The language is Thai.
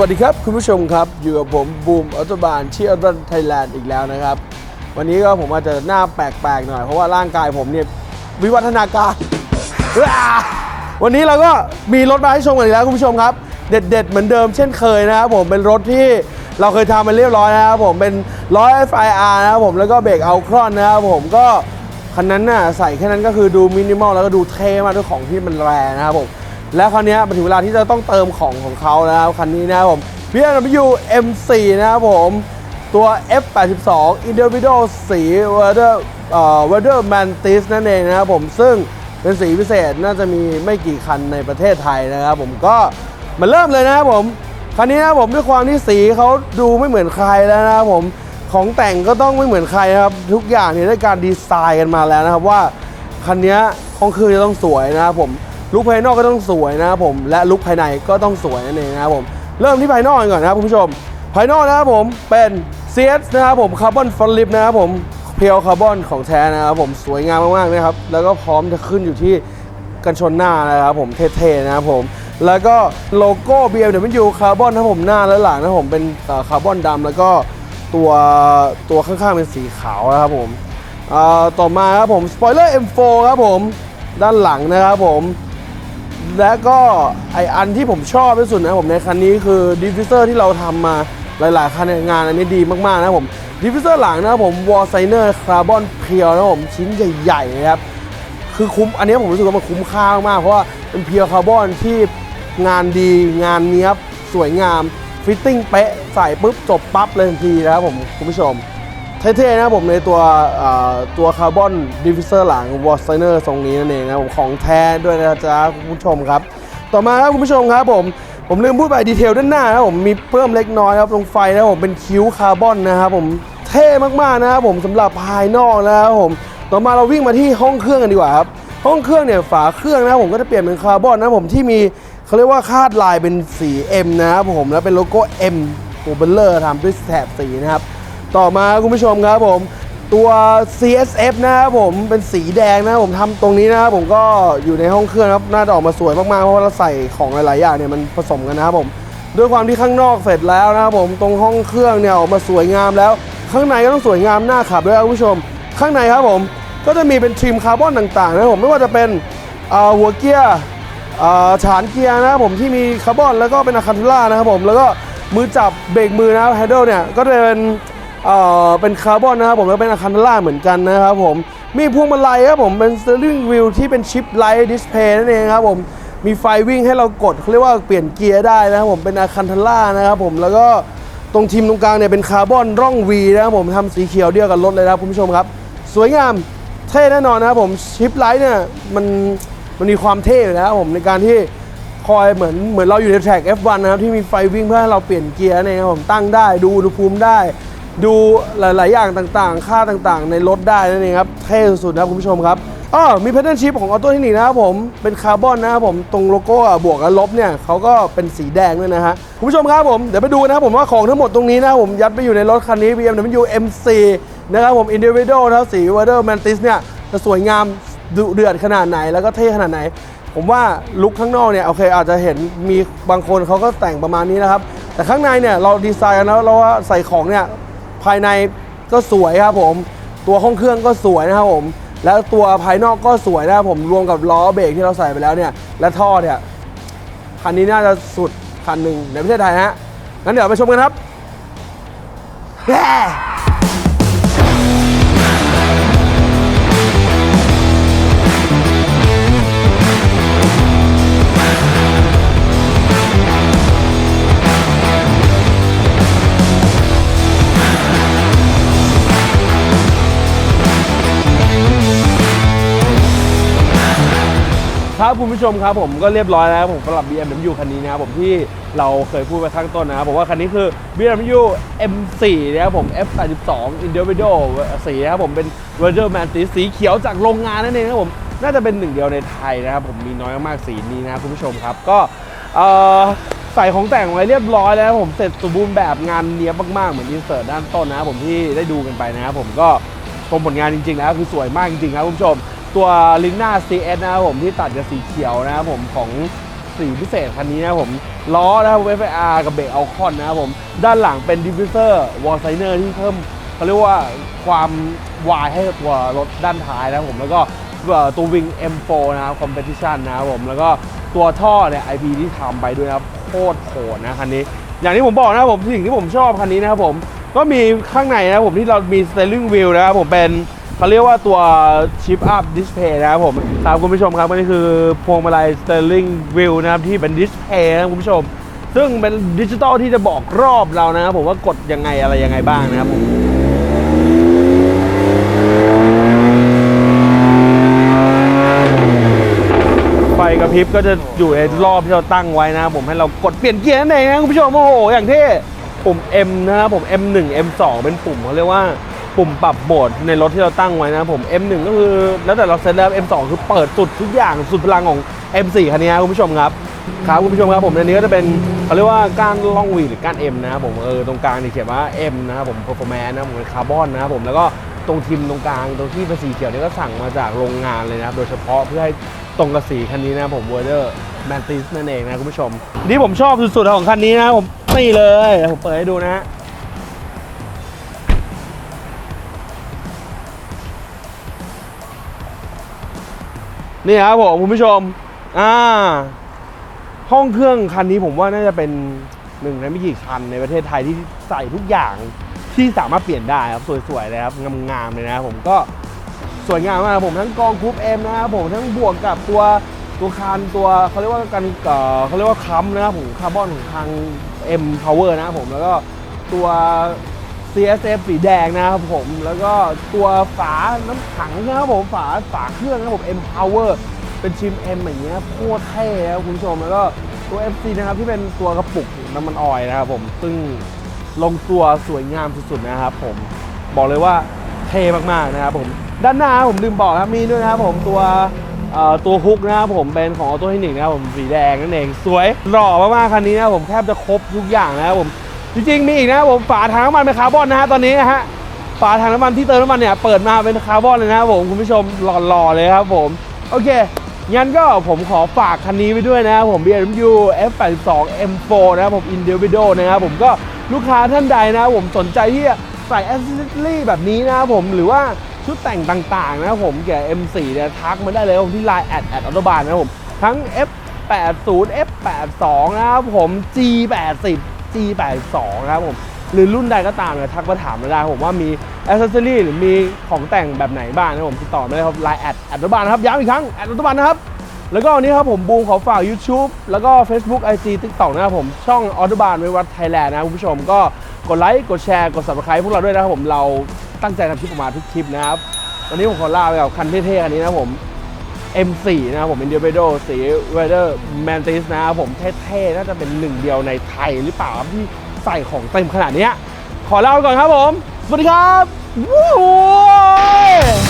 วัสดีครับคุณผู้ชมครับ อยู่กับผมบูมอัตบานที่อัตไทยแลนด์อีกแล้วนะครับ วันนี้ก็ผมอาจจะหน้าแปลกๆหน่อย เพราะว่าร่างกายผมเนี่ยวิวัฒนาการ วันนี้เราก็มีรถมาให้ชมกันอีกแล้วคุณผู้ชมครับ เด็ด ๆ เหมือนเดิมเช่นเคยนะครับผมเป็นรถที่เราเคยทำมาเรียบร้อยนะครับผมเป็นร้อย FIR นะครับผมแล้วก็เบรกเอาครอนนะครับผมก็คันนั้นน่ะใส่แค่นั้นก็คือดูมินิมอลแล้วก็ดูเท่มากด้วยของที่มันแรงนะครับผม แล้วคราวนี้มันถึงเวลาที่จะต้องเติมของของเขาแล้วคันนี้นะครับผม BMW M4 นะครับผมตัว F82 Individual สี Weather เอ่อ Weather Mantis นั่นเองนะครับผมซึ่งเป็นสีพิเศษน่าจะมีไม่กี่คันในประเทศไทยนะครับผมก็มาเริ่มเลยนะครับผมคันนี้นะผมด้วยความที่สีเขาดูไม่เหมือนใครแล้วนะครับผมของแต่งก็ต้องไม่เหมือนใครนะครับ ทุกอย่างเนี่ยได้การดีไซน์กันมาแล้วนะครับว่าคันนี้ห้องคือจะต้องสวยนะครับผม ลุคภายนอกก็ต้องสวยนะครับผมและลุคภายในก็ต้องสวยนั่นเองนะครับผมเริ่มที่ภายนอกก่อนนะครับคุณผู้ชม ภายนอกนะครับผมเป็น CS นะครับผมคาร์บอนฟอลิปนะครับผมเพียวคาร์บอนของแท้นะครับผมสวยงามมากๆนะครับแล้วก็พร้อมจะขึ้นอยู่ที่กันชนหน้านะครับผมเท่ๆนะครับผมแล้วก็โลโก้ BMW คาร์บอนนะครับผมหน้าและหลังนะครับผมเป็นคาร์บอนดำแล้วก็ตัวตัวข้างๆเป็นสีขาวนะครับผมต่อมาครับผมสปอยเลอร์ M4 ครับผมด้านหลังนะครับผม และก็ไออันที่ผมชอบที่สุดนะผมในคันนี้คือดิฟฟิเซอร์ที่เราทำมาหลายๆคันงานอันนี้ดีมากๆนะผมดิฟฟิเซอร์หลังนะผมวอลไซเนอร์คาร์บอนเพียวนะผมชิ้นใหญ่ๆนะครับคือคุ้มอันนี้ผมรู้สึกว่ามันคุ้มค่ามากเพราะว่าเป็นเพียวคาร์บอนที่งานดีงานเนี้ยบสวยงามฟิตติ้งเป๊ะใส่ปุ๊บจบปั๊บเลยทันทีนะครับผมคุณผู้ชม เท่ๆนะครับผมในตัวตัวคาร์บอนดิฟฟิวเซอร์หลังวอร์ไซเนอร์ทรงนี้นั่นเองนะครับผมของแท้ด้วยนะจ๊ะคุณผู้ชมครับ ต่อมาครับคุณผู้ชมครับผมผมลืมพูดไปดีเทลด้านหน้านะครับผมมีเพิ่มเล็กน้อยครับตรงไฟนะครับผมเป็นคิ้วคาร์บอนนะครับผมเท่มากๆนะครับผมสำหรับภายนอกนะครับผมต่อมาเราวิ่งมาที่ห้องเครื่องกันดีกว่าครับห้องเครื่องเนี่ยฝาเครื่องนะครับผมก็จะเปลี่ยนเป็นคาร์บอนนะครับผมที่มีเขาเรียกว่าคาดลายเป็นสี M นะครับผมแล้วเป็นโลโก้ M ตัวเบลเลอร์ทำด้วยแถบสีนะครับ ต่อมาคุณผู้ชมครับผมตัว CSF นะครับผมเป็นสีแดงนะครับผมทำตรงนี้นะครับผมก็อยู่ในห้องเครื่องครับน่าจะออกมาสวยมากๆเพราะว่าเราใส่ของหลายๆอย่างเนี่ยมันผสมกันนะครับผมด้วยความที่ข้างนอกเสร็จแล้วนะครับผมตรงห้องเครื่องเนี่ยออกมาสวยงามแล้ว ข้างในก็ต้องสวยงามน่าขับด้วยครับคุณผู้ชม ข้างในครับผมก็จะมีเป็นทริมคาร์บอนต่างๆนะครับผมไม่ว่าจะเป็นหัวเกียร์ฐานเกียร์นะครับผมที่มีคาร์บอนแล้วก็เป็นอะคันทูล่านะครับผมแล้วก็มือจับเบรกมือนะครับแฮนเดิลเนี่ยก็จะเป็น เอ่อเป็นคาร์บอนนะครับผมแล้วเป็นอะคันล่าเหมือนกันนะครับผมมีพวงมาลัยครับผมเป็นสเตอร์ลิงวิลที่เป็นชิปไลท์ดิสเพย์นั่นเองครับผมมีไฟวิ่งให้เรากดเขาเรียกว่าเปลี่ยนเกียร์ได้นะครับผมเป็นอะคันทล่านะครับผมแล้วก็ตรงทีมตรงกลางเนี่ยเป็นคาร์บอนร่อง V นะครับผมทำสีเขียวเดียวกับรถเลยนะครับคุณผู้ชมครับ สวยงามเท่แน่นอนนะครับผมชิปไลท์เนี่ยมันมันมีความเท่อยู่แล้วผมในการที่คอยเหมือนเหมือนเราอยู่ในแทร็ก F1 นะครับที่มีไฟวิ่งเพื่อให้เราเปลี่ยนเกียร์เนี่ยครับผมตั้งได้ดูอุณหภูมิได้ ดูหลาย ๆ อย่างต่างๆ ค่าต่างๆ ในรถได้นั่นเองครับ เท่สุดๆนะครับคุณผู้ชมครับอ๋อมีแพทเทิร์นชิปของออโต้เทคนิคนะครับผม เป็นคาร์บอนนะครับผม ตรงโลโก้บวกกับลบเนี่ยเขาก็เป็นสีแดงด้วยนะฮะ คุณผู้ชมครับผม เดี๋ยวไปดูนะครับผมว่าของทั้งหมดตรงนี้นะครับผมยัดไปอยู่ในรถคันนี้ BMW M4 นะครับผม Individual นะครับสี Weather Mantis เนี่ยจะสวยงามดุเดือดขนาดไหนแล้วก็เท่ขนาดไหน ผมว่าลุคข้างนอกเนี่ยโอเคอาจจะเห็นมีบางคนเขาก็แต่งประมาณนี้นะครับแต่ข้างในเนี่ยเราดีไซน์นแล้วเราว่าใส่ของเนี่ย ภายในก็สวยครับผม ตัวห้องเครื่องก็สวยนะครับผม แล้วตัวภายนอกก็สวยนะครับผมรวมกับล้อเบรกที่เราใส่ไปแล้วเนี่ยและท่อเนี่ยคันนี้น่าจะสุดคันหนึ่งในประเทศไทยฮะงั้นเดี๋ยวไปชมกันครับ ครับคุณผู้ชมครับผมก็เรียบร้อยแล้วผมสำหรับ BMW คันนี้นะครับผมที่เราเคยพูดไปข้างต้นนะครับผมว่าคันนี้คือ BMW M4 นะครับผม F82 Individual สีนะครับผมเป็น Weather Mantis สีเขียวจากโรงงานนั่นเองนะครับผมน่าจะเป็นหนึ่งเดียวในไทยนะครับผมมีน้อยมากๆสีนี้นะครับคุณผู้ชมครับก็ใส่ของแต่งไว้เรียบร้อยแล้วผมเสร็จสมบูรณ์แบบงานเนี้ยมากๆเหมือนอินเสิร์ตด้านต้นนะครับผมที่ได้ดูกันไปนะครับผมก็ชมผลงานจริงๆแล้วคือสวยมากจริงๆครับคุณผู้ชม ตัวลินน่า CS นะครับผมที่ตัดกับสีเขียวนะครับผมของสีพิเศษคันนี้นะครับผมล้อนะครับ FR กับเบรกเอาคอนนะครับผมด้านหลังเป็นดิฟฟิวเซอร์วอลไซเนอร์ที่เพิ่มเขาเรียกว่าความวายให้กับตัวรถด้านท้ายนะครับผมแล้วก็ตัววิง M4 นะครับคอมเพติชันนะครับผมแล้วก็ตัวท่อเนี่ย IP ที่ทำไปด้วยนะครับโคตรโหดนะคันนี้ อย่างที่ผมบอกนะครับผมสิ่งที่ผมชอบคันนี้นะครับผมก็มีข้างในนะครับผมที่เรามี steering wheel นะครับผมเป็น เขาเรียกว่าตัว chip up display นะครับผมตามคุณผู้ชมครับนนี้คือพวงมาลัย steering wheel นะครับที่เป็น display นะคุณผู้ชม ซึ่งเป็นดิจิตอลที่จะบอกรอบเรานะครับผมว่ากดยังไงอะไรยังไงบ้างนะครับผมไฟกระพริบก็จะอยู่ในรอบที่เราตั้งไว้นะครับผมให้เรากดเปลี่ยนเกียร์นั่นเองนะคุณผู้ชมโอ้โหอย่างที่ปุ่ม M นะครับผม M1 M2 เป็นปุ่มเขาเรียกว่า ปุ่มปรับโหมดในรถที่เราตั้งไว้นะครับผม M1 ก็คือแล้วแต่เราเซตแล้ว M2 คือเปิดสุดทุกอย่างสุดพลังของ M4 คันนี้ครับคุณผู้ชมครับครับคุณผู้ชมครับผมในนี้ก็จะเป็นเขาเรียกว่าก้านล่องวีหรือก้าน M นะครับผมเออตรงกลางนี่เขียนว่า M นะครับผม performance นะผมเป็นคาร์บอนนะครับผมแล้วก็ตรงทิมตรงกลางตรงที่เป็นสีเขียวนี่ก็สั่งมาจากโรงงานเลยนะครับโดยเฉพาะเพื่อให้ตรงกับสีคันนี้นะครับผมเวอร์เดอร์แมนติสนั่นเองนะคุณผู้ชม นี่ผมชอบสุดๆของคันนี้นะผมนี่เลยผมเปิดให้ดูนะฮะ นี่ครับผมคุณผู้ชม อ่า ห้องเครื่องคันนี้ผมว่าน่าจะเป็นหนึ่งในไม่กี่คันในประเทศไทยที่ใส่ทุกอย่างที่สามารถเปลี่ยนได้ครับสวยๆเลยครับงามๆเลยนะครับผมก็สวยงามมากครับผมทั้งกองคูปเอ็มนะครับผมทั้งบวกกับตัวตัวคานตัวเขาเรียกว่ากันเขาเรียกว่าค้ำนะครับผมคาร์บอนของทาง M Power นะครับผมแล้วก็ตัว CSF สีแดงนะครับผม แล้วก็ตัวฝาน้ำขังนะครับผมฝาฝาเครื่องนะครับผม M Power เป็นชิม M อย่างเงี้ยโคตรเท่นะครับคุณผู้ชม แล้วก็ตัว FC นะครับที่เป็นตัวกระปุกน้ำมันออยนะครับผม ซึ่งลงตัวสวยงามสุดๆนะครับผม บอกเลยว่าเท่มากๆนะครับผม ด้านหน้าผมลืมบอกนะครับมีด้วยนะครับผมตัวตัวฮุกนะครับผมเป็นของออโต้เทคนิคนะครับผมสีแดงนั่นเองสวยหล่อมากๆคันนี้นะครับผมแทบจะครบทุกอย่างนะครับผม จริงๆมีอีกนะผมฝาถังน้ำมันเป็นคาร์บอนนะฮะตอนนี้นะฮะฝาถังน้ำมันที่เติมน้ำมันเนี่ยเปิดมาเป็นคาร์บอนเลยนะครับผมคุณผู้ชมหล่อๆเลยครับผมโอเคงั้นก็ผมขอฝากคันนี้ไว้ด้วยนะครับผม BMW F82 M4 นะครับผม Individual นะครับผมก็ลูกค้าท่านใดนะครับผมสนใจที่จะใส่ accessory แบบนี้นะครับผมหรือว่าชุดแต่งต่างๆนะครับผมแก่ M4 เนี่ยทักมาได้เลยผมที่ Line แอดแอดออโตบานนะครับผมทั้ง F80 F82 นะครับผม G80 G82 นะครับผมหรือรุ่นใดก็ตามเนี่ยทักมาถามมาได้ผมว่ามีอ c เซอรี่หรือมีของแต่งแบบไหนบ้างนะผมติดต่อมาได้ครับไลน์แอดแอดรัฐบาลนะครับย้ำอีกครั้งแอดรัฐบาลนะครับ แล้วก็วันนี้ครับผมบูมขอฝาก YouTube แล้วก็ Facebook IG TikTok นะครับผมช่องออ t บานไว้วัดไทยแลนด์นะคุณผู้ชมก็กดไลค์กดแชร์กด subscribe พวกเราด้วยนะครับผมเราตั้งใจทำคลิปออกมาทุกคลิปนะครับวันนี้ผมขอลาไปกับคันเท่ๆคันนี้นะครับผม M4 นะครับผม Individo สี Weather Mantis นะครับผมเท่ๆ น่าจะเป็นหนึ่งเดียวในไทยหรือเปล่าที่ใส่ของเต็มขนาดเนี้ยขอเล่าก่อนครับผม สวัสดีครับ วู้